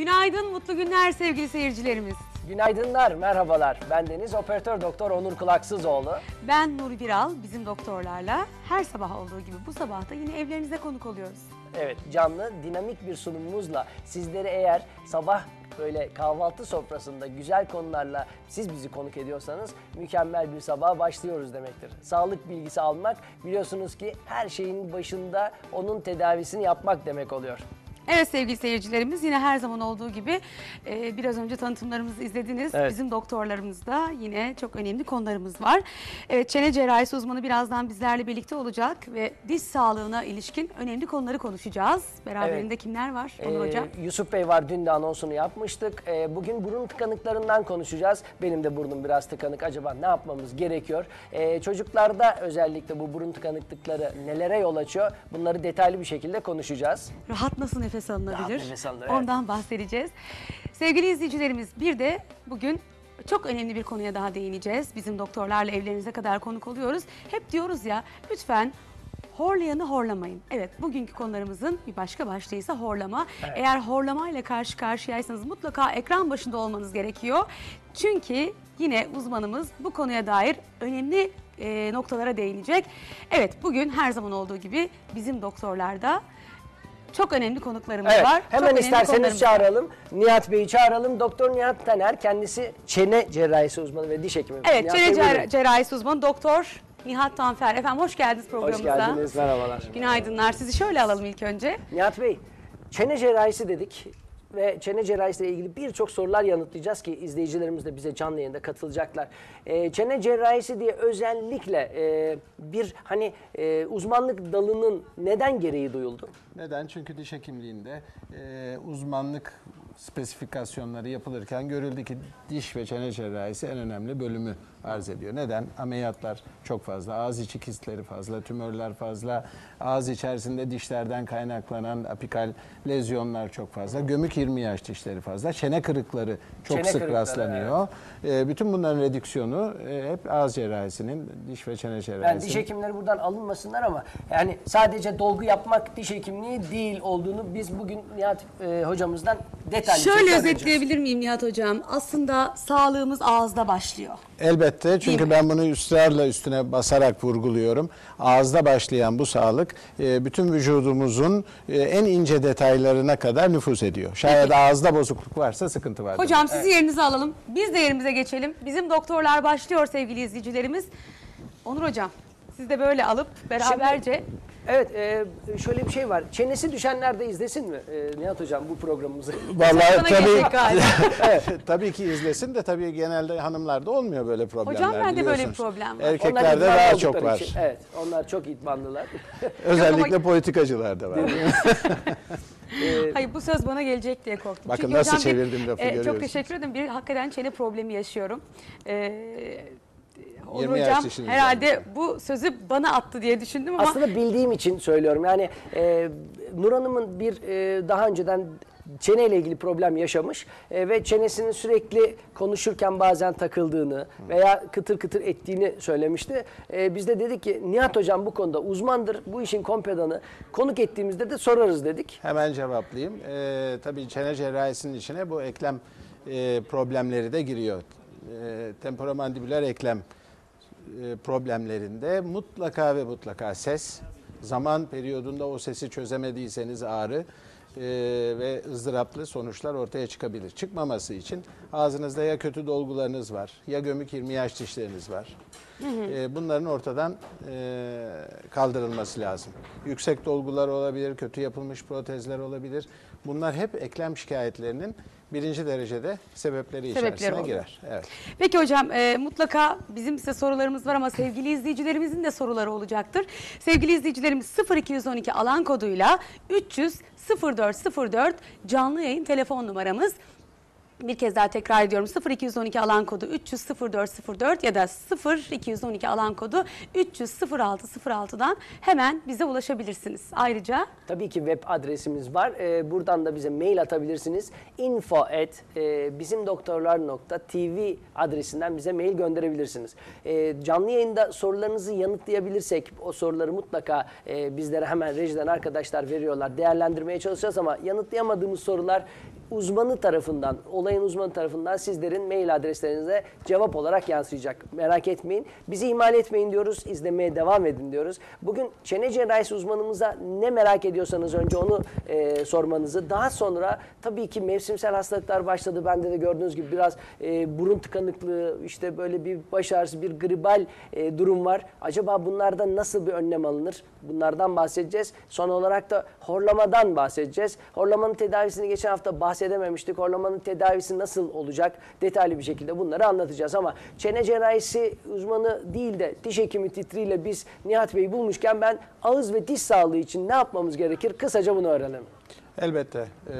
Günaydın, mutlu günler sevgili seyircilerimiz. Günaydınlar, merhabalar. Ben Deniz Operatör Doktor Onur Kulaksızoğlu. Ben Nuri Biral, bizim doktorlarla her sabah olduğu gibi bu sabah da yine evlerinize konuk oluyoruz. Evet, canlı, dinamik bir sunumumuzla sizleri eğer sabah böyle kahvaltı sofrasında güzel konularla siz bizi konuk ediyorsanız mükemmel bir sabaha başlıyoruz demektir. Sağlık bilgisi almak biliyorsunuz ki her şeyin başında onun tedavisini yapmak demek oluyor. Evet sevgili seyircilerimiz yine her zaman olduğu gibi e, biraz önce tanıtımlarımızı izlediniz. Evet. Bizim doktorlarımızda yine çok önemli konularımız var. Evet çene cerrahisi uzmanı birazdan bizlerle birlikte olacak ve diş sağlığına ilişkin önemli konuları konuşacağız. Beraberinde Evet. kimler var Onur Ee, Hocam? Yusuf Bey var dün de anonsunu yapmıştık. Ee, bugün burun tıkanıklarından konuşacağız. Benim de burnum biraz tıkanık. Acaba ne yapmamız gerekiyor? Ee, çocuklarda özellikle bu burun tıkanıklıkları nelere yol açıyor? Bunları detaylı bir şekilde konuşacağız. Rahat nasıl nefes alınabilir? Rahat nefes alınır, evet. Ondan bahsedeceğiz. Sevgili izleyicilerimiz bir de bugün çok önemli bir konuya daha değineceğiz. Bizim doktorlarla evlerinize kadar konuk oluyoruz. Hep diyoruz ya lütfen horlayanı horlamayın. Evet bugünkü konularımızın bir başka başlığı ise horlama. Eğer horlamayla karşı karşıyaysanız mutlaka ekran başında olmanız gerekiyor. Çünkü yine uzmanımız bu konuya dair önemli e, noktalara değinecek. Evet bugün her zaman olduğu gibi bizim doktorlarda çok önemli konuklarımız Evet, var. Çok hemen önemli isterseniz konularımız var. çağıralım. Nihat Bey'i çağıralım. Doktor Nihat Taner kendisi çene cerrahisi uzmanı ve diş hekimi. Evet, Nihat çene cer- cerrahisi uzmanı Doktor Nihat Tanfer. Efendim hoş geldiniz Hoş programımıza. geldiniz, merhabalar. Günaydınlar. Sizi şöyle alalım ilk önce. Nihat Bey, çene cerrahisi dedik ve çene cerrahisiyle ilgili birçok sorular yanıtlayacağız ki izleyicilerimiz de bize canlı yayında katılacaklar. Ee, çene cerrahisi diye özellikle e, bir hani e, uzmanlık dalının neden gereği duyuldu? Neden? Çünkü diş hekimliğinde e, uzmanlık spesifikasyonları yapılırken görüldü ki diş ve çene cerrahisi en önemli bölümü arz ediyor. Neden? Ameliyatlar çok fazla, ağız içi kistleri fazla, tümörler fazla, ağız içerisinde dişlerden kaynaklanan apikal lezyonlar çok fazla, gömük 20 yaş dişleri fazla, çene kırıkları çok Çene sık kırıkları, rastlanıyor. E, bütün bunların redüksiyonu e, hep ağız cerrahisinin, diş ve çene Yani cerrahisinin. diş hekimleri buradan alınmasınlar ama yani sadece dolgu yapmak diş hekimliği değil olduğunu biz bugün Nihat e, hocamızdan detaylı Şöyle özetleyebilir miyim Nihat Hocam? Aslında sağlığımız ağızda başlıyor. Elbette çünkü mi? ben bunu ısrarla üstüne basarak vurguluyorum. Ağızda başlayan bu sağlık e, bütün vücudumuzun e, en ince detaylarına kadar nüfuz ediyor. Şayet ağızda bozukluk varsa sıkıntı var. Hocam sizi yerinize alalım. Biz de yerimize geçelim. Bizim doktorlar başlıyor sevgili izleyicilerimiz. Onur Hocam siz de böyle alıp beraberce Evet, e, şöyle bir şey var. Çenesi düşenler de izlesin mi e, Nihat Hocam bu programımızı? Vallahi tabii, galiba. tabii ki izlesin de tabii genelde hanımlarda olmuyor böyle problemler Hocam, bende böyle bir problem var. Onlar Erkeklerde idmanlı daha çok var. için- Evet, onlar çok idmanlılar. Özellikle Yok politikacılarda var. E, Hayır bu söz bana gelecek diye korktum. Bakın Çünkü nasıl hocam bir- çevirdim lafı, e, Çok görüyorsunuz. teşekkür ederim. Bir hakikaten çene problemi yaşıyorum. Ee, Onur 20 yaş hocam herhalde bu sözü bana attı diye düşündüm ama Aslında bildiğim için söylüyorum. Yani e, Nur Hanım'ın bir e, daha önceden çeneyle ilgili problem yaşamış e, ve çenesinin sürekli konuşurken bazen takıldığını veya kıtır kıtır ettiğini söylemişti. E, biz de dedik ki Nihat Hocam bu konuda uzmandır, bu işin kompedanı. Konuk ettiğimizde de sorarız dedik. Hemen cevaplayayım. Ee, tabii çene cerrahisinin içine bu eklem e, problemleri de giriyor. E, temporomandibüler eklem e, problemlerinde mutlaka ve mutlaka ses, zaman periyodunda o sesi çözemediyseniz ağrı e, ve ızdıraplı sonuçlar ortaya çıkabilir. Çıkmaması için ağzınızda ya kötü dolgularınız var ya gömük 20 yaş dişleriniz var. E, bunların ortadan e, kaldırılması lazım. Yüksek dolgular olabilir, kötü yapılmış protezler olabilir. Bunlar hep eklem şikayetlerinin birinci derecede sebepleri Sebepleri içerisine oluyor. girer. Evet. Peki hocam e, mutlaka bizim size sorularımız var ama sevgili izleyicilerimizin de soruları olacaktır. Sevgili izleyicilerimiz 0212 alan koduyla 300 0404 canlı yayın telefon numaramız. Bir kez daha tekrar ediyorum 0212 alan kodu 300 0404 ya da 0212 alan kodu 300 0606'dan hemen bize ulaşabilirsiniz. Ayrıca Tabii ki web adresimiz var. Ee, buradan da bize mail atabilirsiniz. info at e, bizimdoktorlar.tv adresinden bize mail gönderebilirsiniz. Ee, canlı yayında sorularınızı yanıtlayabilirsek o soruları mutlaka e, bizlere hemen rejiden arkadaşlar veriyorlar. Değerlendirmeye çalışacağız ama yanıtlayamadığımız sorular uzmanı tarafından, olayın uzmanı tarafından sizlerin mail adreslerinize cevap olarak yansıyacak. Merak etmeyin. Bizi ihmal etmeyin diyoruz. izlemeye devam edin diyoruz. Bugün çene cerrahisi uzmanımıza ne merak ediyorsanız önce onu e, sormanızı. Daha sonra tabii ki mevsimsel hastalıklar başladı. Bende de gördüğünüz gibi biraz e, burun tıkanıklığı, işte böyle bir baş ağrısı, bir gribal e, durum var. Acaba bunlardan nasıl bir önlem alınır? Bunlardan bahsedeceğiz. Son olarak da horlamadan bahsedeceğiz. Horlamanın tedavisini geçen hafta bahsedememiştik. Horlamanın tedavisi nasıl olacak? Detaylı bir şekilde bunları anlatacağız. Ama çene cerrahisi uzmanı değil de diş hekimi titriyle biz Nihat Bey'i bulmuşken ben ağız ve diş sağlığı için ne yapmamız gerekir? Kısaca bunu öğrenelim. Elbette e,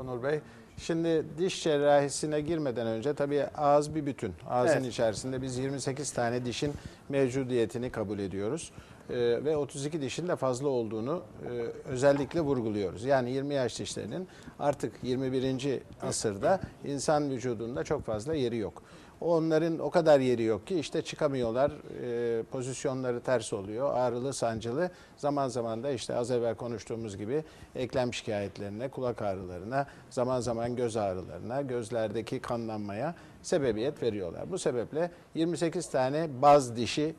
Onur Bey. Şimdi diş cerrahisine girmeden önce tabii ağız bir bütün. Ağzın Evet. içerisinde biz 28 tane dişin mevcudiyetini kabul ediyoruz. E, ve 32 dişin de fazla olduğunu e, özellikle vurguluyoruz. Yani 20 yaş dişlerinin artık 21. asırda insan vücudunda çok fazla yeri yok. Onların o kadar yeri yok ki işte çıkamıyorlar, e, pozisyonları ters oluyor, ağrılı, sancılı. Zaman zaman da işte az evvel konuştuğumuz gibi eklem şikayetlerine, kulak ağrılarına, zaman zaman göz ağrılarına, gözlerdeki kanlanmaya sebebiyet veriyorlar. Bu sebeple 28 tane baz dişi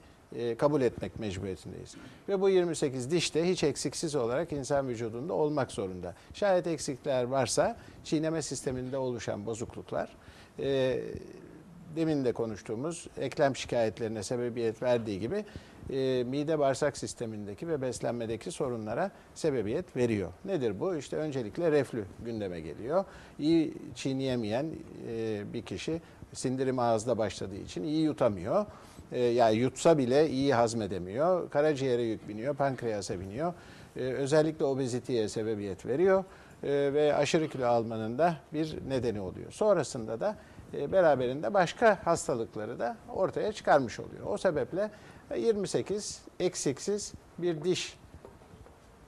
kabul etmek mecburiyetindeyiz. Ve bu 28 diş de hiç eksiksiz olarak insan vücudunda olmak zorunda. Şayet eksikler varsa çiğneme sisteminde oluşan bozukluklar, e, demin de konuştuğumuz eklem şikayetlerine sebebiyet verdiği gibi e, mide bağırsak sistemindeki ve beslenmedeki sorunlara sebebiyet veriyor. Nedir bu? İşte öncelikle reflü gündeme geliyor. İyi çiğneyemeyen e, bir kişi sindirim ağızda başladığı için iyi yutamıyor. E, yani yutsa bile iyi hazmedemiyor. Karaciğere yük biniyor, pankreasa biniyor. E, özellikle obeziteye sebebiyet veriyor e, ve aşırı kilo almanın da bir nedeni oluyor. Sonrasında da e, beraberinde başka hastalıkları da ortaya çıkarmış oluyor. O sebeple e, 28 eksiksiz bir diş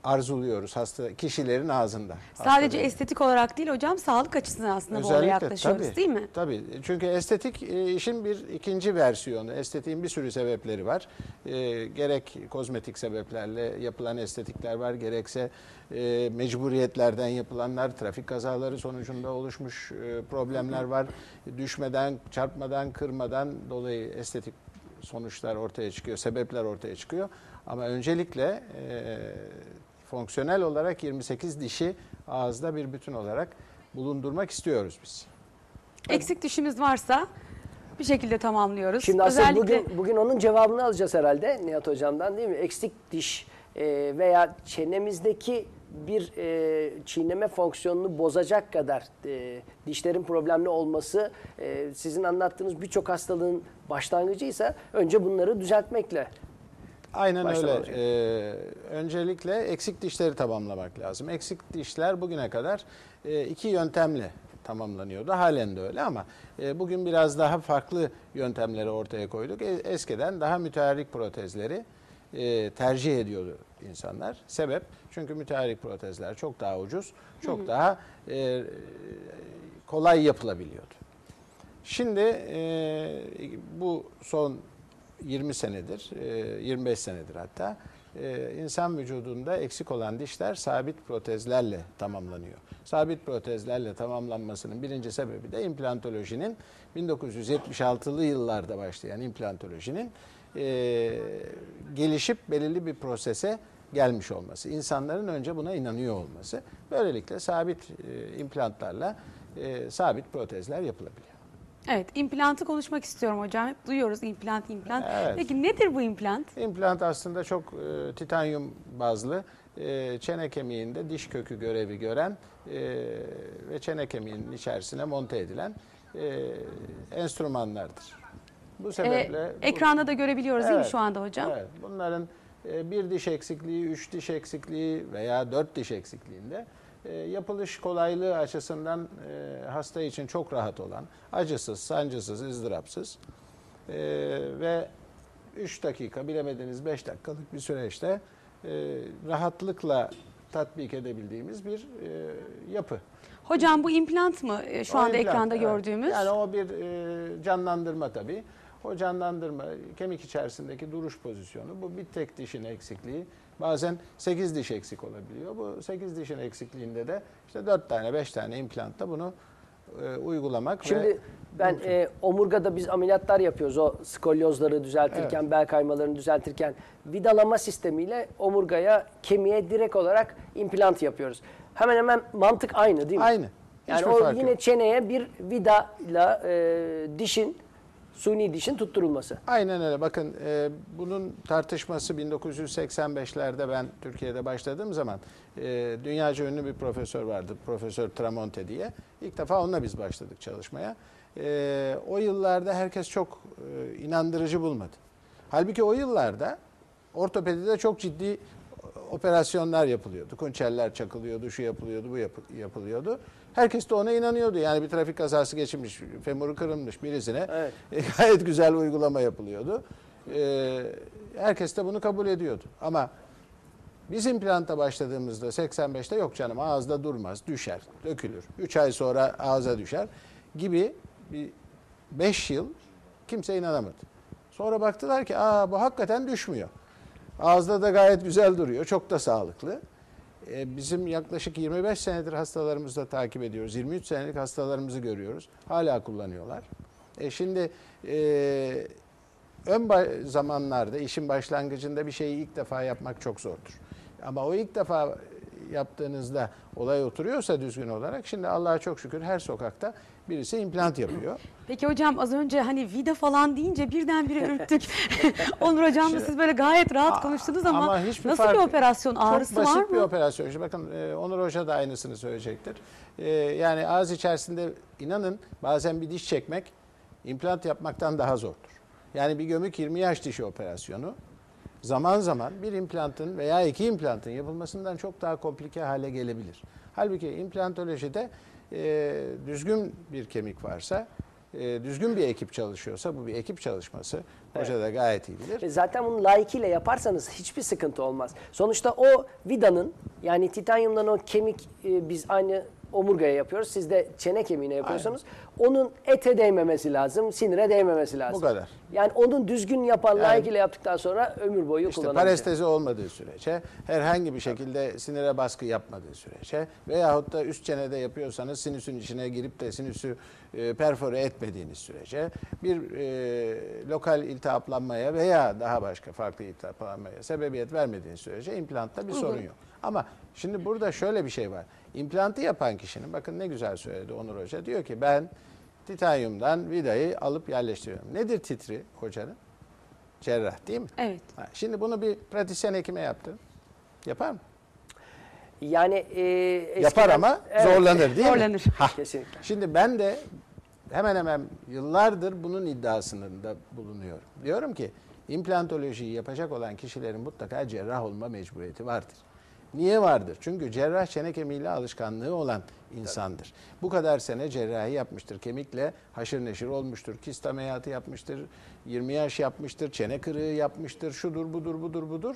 arzuluyoruz hasta kişilerin ağzında. Sadece Hastaların. estetik olarak değil hocam sağlık açısından aslında bu olaya yaklaşıyoruz tabii, değil mi? Tabii. Çünkü estetik e, işin bir ikinci versiyonu. Estetiğin bir sürü sebepleri var. E, gerek kozmetik sebeplerle yapılan estetikler var, gerekse e, mecburiyetlerden yapılanlar, trafik kazaları sonucunda oluşmuş e, problemler var. Düşmeden, çarpmadan, kırmadan dolayı estetik sonuçlar ortaya çıkıyor, sebepler ortaya çıkıyor. Ama öncelikle e, fonksiyonel olarak 28 dişi ağızda bir bütün olarak bulundurmak istiyoruz biz. Eksik dişimiz varsa bir şekilde tamamlıyoruz. Şimdi aslında Özellikle bugün, bugün onun cevabını alacağız herhalde Nihat Hocam'dan değil mi? Eksik diş e, veya çenemizdeki bir e, çiğneme fonksiyonunu bozacak kadar e, dişlerin problemli olması e, sizin anlattığınız birçok hastalığın başlangıcıysa önce bunları düzeltmekle Aynen öyle. Ee, öncelikle eksik dişleri tamamlamak lazım. Eksik dişler bugüne kadar e, iki yöntemle tamamlanıyordu. Halen de öyle ama e, bugün biraz daha farklı yöntemleri ortaya koyduk. E, eskiden daha müteahhit protezleri e, tercih ediyordu insanlar. Sebep çünkü müteahhit protezler çok daha ucuz, çok daha e, kolay yapılabiliyordu. Şimdi e, bu son 20 senedir, e, 25 senedir hatta e, insan vücudunda eksik olan dişler sabit protezlerle tamamlanıyor. Sabit protezlerle tamamlanmasının birinci sebebi de implantolojinin 1976'lı yıllarda başlayan implantolojinin e, gelişip belirli bir prosese gelmiş olması. İnsanların önce buna inanıyor olması. Böylelikle sabit e, implantlarla e, sabit protezler yapılabiliyor. Evet implantı konuşmak istiyorum hocam. Hep duyuyoruz implant implant. Evet. Peki nedir bu implant? İmplant aslında çok e, titanyum bazlı e, çene kemiğinde diş kökü görevi gören e, ve çene kemiğinin içerisine monte edilen e, enstrümanlardır. Bu Ee, sebeple bu- ekranda da görebiliyoruz değil mi Evet, şu anda hocam? Evet, bunların e, bir diş eksikliği, üç diş eksikliği veya dört diş eksikliğinde e, yapılış kolaylığı açısından e, hasta için çok rahat olan, acısız, sancısız, ızdırapsız e, ve 3 dakika bilemediniz 5 dakikalık bir süreçte e, rahatlıkla tatbik edebildiğimiz bir e, yapı. Hocam bu implant mı e, şu O anda implant, ekranda evet. gördüğümüz? Yani o bir e, canlandırma tabii. O canlandırma kemik içerisindeki duruş pozisyonu bu bir tek dişin eksikliği Bazen 8 diş eksik olabiliyor. Bu 8 dişin eksikliğinde de işte 4 tane 5 tane implantta bunu e, uygulamak Şimdi ve ben e, omurgada biz ameliyatlar yapıyoruz. O skolyozları düzeltirken, bel kaymalarını düzeltirken vidalama sistemiyle omurgaya, kemiğe direkt olarak implant yapıyoruz. Hemen hemen mantık aynı değil mi? Aynı. Yani Hiçbir o yine yok. çeneye bir vidayla e, dişin, suni dişin tutturulması. Aynen öyle. Bakın e, bunun tartışması 1985'lerde ben Türkiye'de başladığım zaman e, dünyaca ünlü bir profesör vardı. Profesör Tramonte diye. İlk defa onunla biz başladık çalışmaya. E, o yıllarda herkes çok e, inandırıcı bulmadı. Halbuki o yıllarda ortopedide çok ciddi operasyonlar yapılıyordu. Konçeller çakılıyordu, şu yapılıyordu, bu yapı- yapılıyordu. Herkes de ona inanıyordu. Yani bir trafik kazası geçirmiş, femuru kırılmış birisine Evet. e, gayet güzel uygulama yapılıyordu. E, herkes de bunu kabul ediyordu. Ama biz implanta başladığımızda 85'te yok canım ağızda durmaz, düşer, dökülür. 3 ay sonra ağza düşer gibi bir 5 yıl kimse inanamadı. Sonra baktılar ki aa bu hakikaten düşmüyor. Ağızda da gayet güzel duruyor, çok da sağlıklı. E, bizim yaklaşık 25 senedir hastalarımızı da takip ediyoruz. 23 senelik hastalarımızı görüyoruz. Hala kullanıyorlar. E şimdi e, ön zamanlarda işin başlangıcında bir şeyi ilk defa yapmak çok zordur. Ama o ilk defa yaptığınızda olay oturuyorsa düzgün olarak şimdi Allah'a çok şükür her sokakta birisi implant yapıyor. Peki hocam az önce hani vida falan deyince birdenbire ürktük. Onur hocamla siz böyle gayet rahat konuştunuz ama, Ama nasıl fark- bir operasyon? Ağrısı Çok basit var bir mı? operasyon. Şimdi bakın e, Onur Hoca da aynısını söyleyecektir. E, yani ağız içerisinde inanın bazen bir diş çekmek implant yapmaktan daha zordur. Yani bir gömük 20 yaş dişi operasyonu zaman zaman bir implantın veya iki implantın yapılmasından çok daha komplike hale gelebilir. Halbuki implantolojide e, düzgün bir kemik varsa, e, düzgün bir ekip çalışıyorsa bu bir ekip çalışması. Hoca da gayet iyi bilir. E, Zaten bunu layıkıyla yaparsanız hiçbir sıkıntı olmaz. Sonuçta o vidanın yani titanyumdan o kemik e, biz aynı omurgaya yapıyoruz. Siz de çene kemiğine yapıyorsanız onun ete değmemesi lazım, sinire değmemesi lazım. Bu kadar. Yani onun düzgün yapan Yani- layıkıyla yaptıktan sonra ömür boyu İşte kullanabilecek. parestezi olmadığı sürece, herhangi bir şekilde sinire baskı yapmadığı sürece veyahut da üst çenede yapıyorsanız sinüsün içine girip de sinüsü e, perfore etmediğiniz sürece bir e, lokal iltihaplanmaya veya daha başka farklı iltihaplanmaya sebebiyet vermediğiniz sürece implantta bir sorun yok. Ama şimdi burada şöyle bir şey var. İmplantı yapan kişinin bakın ne güzel söyledi Onur Hoca. Diyor ki ben titanyumdan vidayı alıp yerleştiriyorum. Nedir titri hocanın? Cerrah değil mi? Evet. Ha, Şimdi bunu bir pratisyen hekime yaptı. Yapar mı? Yani e, eskiden- Yapar ama Evet, zorlanır değil Zorlanır. mi? Ha. Kesinlikle. Şimdi ben de hemen hemen yıllardır bunun iddiasında bulunuyorum. Diyorum ki implantolojiyi yapacak olan kişilerin mutlaka cerrah olma mecburiyeti vardır. Niye vardır? Çünkü cerrah çene kemiğiyle alışkanlığı olan insandır. Bu kadar sene cerrahi yapmıştır. Kemikle haşır neşir olmuştur. Kist ameliyatı yapmıştır. 20 yaş yapmıştır. Çene kırığı yapmıştır. Şudur budur budur budur.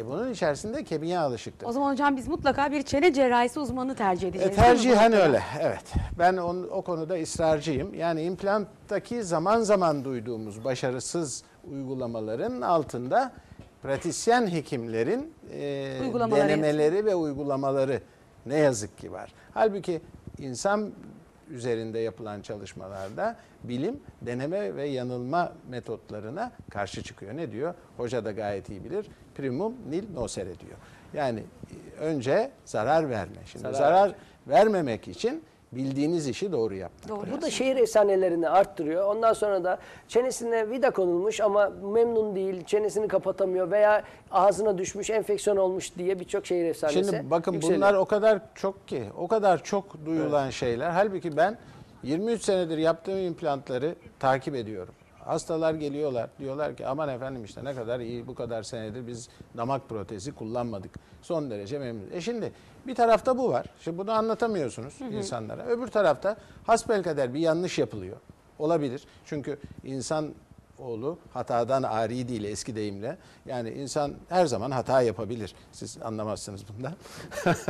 E bunun içerisinde kemiğe alışıktır. O zaman hocam biz mutlaka bir çene cerrahisi uzmanı tercih E, edeceğiz. bu tercihen öyle, evet. Ben on, o konuda ısrarcıyım. Yani implanttaki zaman zaman duyduğumuz başarısız uygulamaların altında pratisyen hekimlerin e, denemeleri ve uygulamaları ne yazık ki var. Halbuki insan üzerinde yapılan çalışmalarda bilim deneme ve yanılma metotlarına karşı çıkıyor. Ne diyor? Hoca da gayet iyi bilir. Primum nil nocere diyor. Yani e, önce zarar verme. Şimdi Zarar zarar, vermemek için bildiğiniz işi doğru yapmak. Doğru. Bu da şehir efsanelerini arttırıyor. Ondan sonra da çenesine vida konulmuş ama memnun değil, çenesini kapatamıyor veya ağzına düşmüş, enfeksiyon olmuş diye birçok şehir efsanesi Şimdi bakın yükseliyor. bunlar o kadar çok ki, o kadar çok duyulan şeyler. Halbuki ben 23 senedir yaptığım implantları takip ediyorum. Hastalar geliyorlar, diyorlar ki aman efendim işte ne kadar iyi bu kadar senedir biz damak protezi kullanmadık. Son derece memnunuz. E şimdi bir tarafta bu var. Şimdi bunu anlatamıyorsunuz insanlara. Öbür tarafta hasbelkader bir yanlış yapılıyor. Olabilir. Çünkü insan oğlu hatadan ari değil eski deyimle. Yani insan her zaman hata yapabilir. Siz anlamazsınız bundan.